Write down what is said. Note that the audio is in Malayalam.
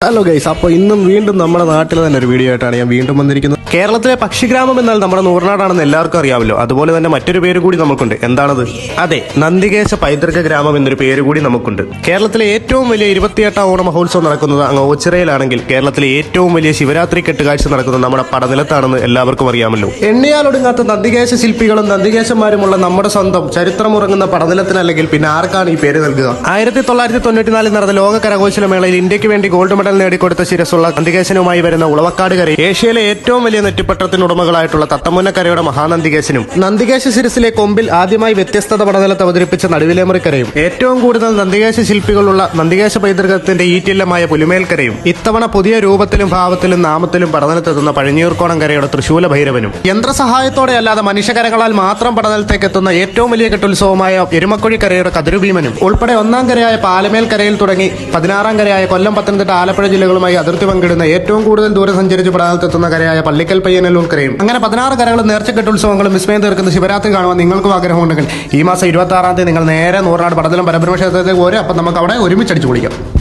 ഹലോ ഗൈസ് അപ്പോൾ ഇന്നും വീണ്ടും നമ്മുടെ നാട്ടിൽ തന്നെ ഒരു വീഡിയോ ആയിട്ടാണ് ഞാൻ വീണ്ടും വന്നിരിക്കുന്നത്. കേരളത്തിലെ പക്ഷിഗ്രാമം എന്നാൽ നമ്മുടെ നൂറിനാടാണെന്ന് എല്ലാവർക്കും അറിയാമല്ലോ. അതുപോലെ തന്നെ മറ്റൊരു പേര് കൂടി നമുക്കുണ്ട്. എന്താണത്? അതെ നന്ദികേശ പൈതൃക ഗ്രാമം എന്നൊരു പേര് കൂടി നമുക്കുണ്ട്. കേരളത്തിലെ ഏറ്റവും വലിയ ഇരുപത്തിയെട്ടാം ഓണ മഹോത്സവം നടക്കുന്നത് അങ്ങ് ഓച്ചിറയിലാണെങ്കിൽ കേരളത്തിലെ ഏറ്റവും വലിയ ശിവരാത്രി കെട്ടുകാഴ്ച നടക്കുന്നത് നമ്മുടെ പടനിലത്താണെന്ന് എല്ലാവർക്കും അറിയാമല്ലോ. എണ്ണയാലൊടുങ്ങാത്ത നന്ദികേശ ശില്പികളും നന്ദികേശന്മാരുമുള്ള നമ്മുടെ സ്വന്തം ചരിത്രമുറങ്ങുന്ന പടനിലത്തിനല്ലെങ്കിൽ പിന്നെ ആർക്കാണ് ഈ പേര് നൽകുക? ആയിരത്തി തൊള്ളായിരത്തി തൊണ്ണൂറ്റിനാലിൽ നടന്ന ലോക കരകൗശല മേളയിൽ ഇന്ത്യയ്ക്ക് വേണ്ടി ഗോൾഡ് മെഡൽ നേടിക്കൊടുത്ത ശിരസുള്ള നന്ദികേശനുമായി വരുന്ന ഉളവക്കാട് കര ഏഷ്യയിലെ ഏറ്റവും വലിയ നെറ്റിപ്പട്ടത്തിനുടമകളായിട്ടുള്ള തത്തമുന്നക്കരയുടെ മഹാനന്ദികേശനും നന്ദികേശ ശിരസിലെ കൊമ്പിൽ ആദ്യമായി വ്യത്യസ്തത പടനിലത്ത് അവതരിപ്പിച്ച നടുവിലേമുറിക്കരയും ഏറ്റവും കൂടുതൽ നന്ദികേശ ശില്പികളുള്ള നന്ദികേശ പൈതൃകത്തിന്റെ ഈറ്റില്ലമായ പുലിമേൽക്കരയും ഇത്തവണ പുതിയ രൂപത്തിലും ഭാവത്തിലും നാമത്തിലും പടനിലത്തെത്തുന്ന പഴഞ്ഞീർക്കോണം കരയുടെ തൃശൂല ഭൈരവനും യന്ത്രസഹായത്തോടെ അല്ലാതെ മനുഷ്യകരങ്ങളാൽ മാത്രം പടനിലത്തേക്ക് എത്തുന്ന ഏറ്റവും വലിയ കെട്ടുത്സവമായ എരുമക്കുഴി കരയുടെ കതിരുഭീമനും ഉൾപ്പെടെ ഒന്നാം കരയായ പാലമേൽ കരയിൽ തുടങ്ങി പതിനാറാം കരയായ കൊല്ലം പത്തനംതിട്ട ആലപ്പുഴ ജില്ലകളുമായി അതിർത്തി പങ്കിടുന്ന ഏറ്റവും കൂടുതൽ ദൂരം സഞ്ചരിച്ച് പടനിലത്തെത്തുന്ന കരയായ പള്ളിക്കൽ പയ്യനല്ലൂർ കരയും. അങ്ങനെ പതിനാറ് കരകളും നേർച്ചക്കെട്ട് ഉത്സവങ്ങളും വിസ്മയം തീർക്കുന്ന ശിവരാത്രി കാണുവാൻ നിങ്ങൾക്കും ആഗ്രഹമുണ്ടെങ്കിൽ ഈ മാസം ഇരുപത്തി ആറാം തീയതി നിങ്ങൾ നേരെ നൂറിനാട് പടത്തിലും പരബ്രഹ്മ ക്ഷേത്രത്തിലേക്ക് പോരും അപ്പം നമുക്ക് അവിടെ ഒരുമിച്ച് അടിച്ചു